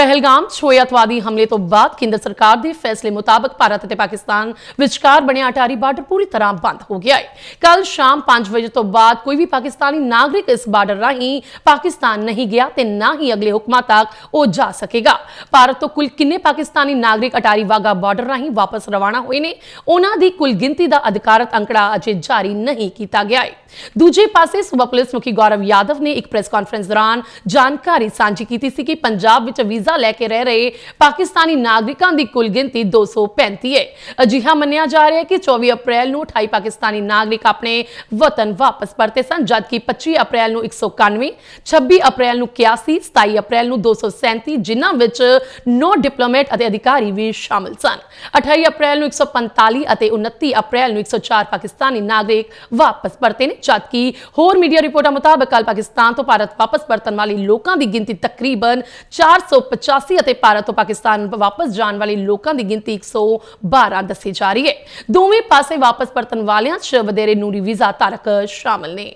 ਪਹਿਲਗਾਮ 'ਚ ਹੋਏ ਅਤਵਾਦੀ ਹਮਲੇ ਤੋਂ ਬਾਅਦ ਕੇਂਦਰ ਸਰਕਾਰ ਦੇ ਫੈਸਲੇ ਮੁਤਾਬਕ ਭਾਰਤ ਅਤੇ ਪਾਕਿਸਤਾਨ ਵਿਚਕਾਰ ਬਣਿਆ ਅਟਾਰੀ ਬਾਰਡਰ ਪੂਰੀ ਤਰ੍ਹਾਂ ਬੰਦ ਹੋ ਗਿਆ ਹੈ। ਕੱਲ ਸ਼ਾਮ 5 ਵਜੇ ਤੋਂ ਬਾਅਦ ਕੋਈ ਵੀ ਪਾਕਿਸਤਾਨੀ ਨਾਗਰਿਕ ਇਸ ਬਾਰਡਰ ਰਾਹੀਂ ਪਾਕਿਸਤਾਨ ਨਹੀਂ ਗਿਆ ਤੇ ਨਾ ਹੀ ਅਗਲੇ ਹੁਕਮਾਂ ਤੱਕ ਉਹ ਜਾ ਸਕੇਗਾ। ਭਾਰਤ ਤੋਂ ਕੁੱਲ ਕਿੰਨੇ ਪਾਕਿਸਤਾਨੀ ਨਾਗਰਿਕ ਅਟਾਰੀ ਵਾਗਾ ਬਾਰਡਰ ਰਾਹੀਂ ਵਾਪਸ ਰਵਾਨਾ ਹੋਏ ਨੇ, ਉਹਨਾਂ ਦੀ ਕੁੱਲ ਗਿਣਤੀ ਦਾ ਅਧਿਕਾਰਤ ਅੰਕੜਾ ਅਜੇ ਜਾਰੀ ਨਹੀਂ ਕੀਤਾ ਗਿਆ ਹੈ। ਦੂਜੇ ਪਾਸੇ ਸੂਬਾ ਪੁਲਿਸ ਮੁਖੀ ਗੌਰਵ ਯਾਦਵ ਨੇ ਇੱਕ ਪ੍ਰੈਸ ਕਾਨਫਰੰਸ ਦੌਰਾਨ ਜਾਣਕਾਰੀ ਸਾਂਝੀ ਕੀਤੀ ਸੀ ਕਿ ਪੰਜਾਬ ਵਿੱਚ ਵੀਜ਼ਾ ਲੈ ਕੇ ਰਹਿ ਰਹੇ ਪਾਕਿਸਤਾਨੀ ਨਾਗਰਿਕਾਂ ਦੀ ਕੁੱਲ ਗਿਣਤੀ 235 ਹੈ। ਅਜਿਹਾ ਮੰਨਿਆ ਜਾ ਰਿਹਾ ਹੈ ਕਿ 24 ਅਪ੍ਰੈਲ ਨੂੰ 28 ਪਾਕਿਸਤਾਨੀ ਨਾਗਰਿਕ ਆਪਣੇ ਵਤਨ ਵਾਪਸ ਪਰਤੇ ਸਨ, ਜਦਕਿ 25 ਅਪ੍ਰੈਲ ਨੂੰ 191 26 ਅਪ੍ਰੈਲ ਨੂੰ 81 27 ਅਪ੍ਰੈਲ ਨੂੰ 237 ਜਿਨ੍ਹਾਂ ਵਿੱਚ 9 ਡਿਪਲੋਮੈਟ ਅਤੇ ਅਧਿਕਾਰੀ ਵੀ ਸ਼ਾਮਲ ਸਨ। 28 ਅਪ੍ਰੈਲ ਨੂੰ 145 ਅਤੇ 29 ਅਪ੍ਰੈਲ ਨੂੰ 104 ਪਾਕਿਸਤਾਨੀ ਨਾਗਰਿਕ ਵਾਪਸ ਪਰਤੇ ਨੇ, ਜਦਕਿ ਹੋਰ ਮੀਡੀਆ ਰਿਪੋਰਟਾਂ ਮੁਤਾਬਕ ਕੱਲ ਪਾਕਿਸਤਾਨ ਤੋਂ ਭਾਰਤ ਵਾਪਸ ਪਰਤਣ ਵਾਲੇ ਲੋਕਾਂ ਦੀ ਗਿਣਤੀ ਤਕਰੀਬਨ 485 ਅਤੇ ਭਾਰਤ ਤੋਂ ਪਾਕਿਸਤਾਨ ਵਾਪਸ ਜਾਣ ਵਾਲੇ ਲੋਕਾਂ ਦੀ ਗਿਣਤੀ 112 ਦੱਸੀ ਜਾ ਰਹੀ ਹੈ। ਦੋਵੇਂ ਪਾਸੇ ਵਾਪਸ ਪਰਤਣ ਵਾਲਿਆਂ 'ਚ ਵਧੇਰੇ ਨੂਰੀ ਵੀਜ਼ਾ ਧਾਰਕ ਸ਼ਾਮਲ ਨੇ।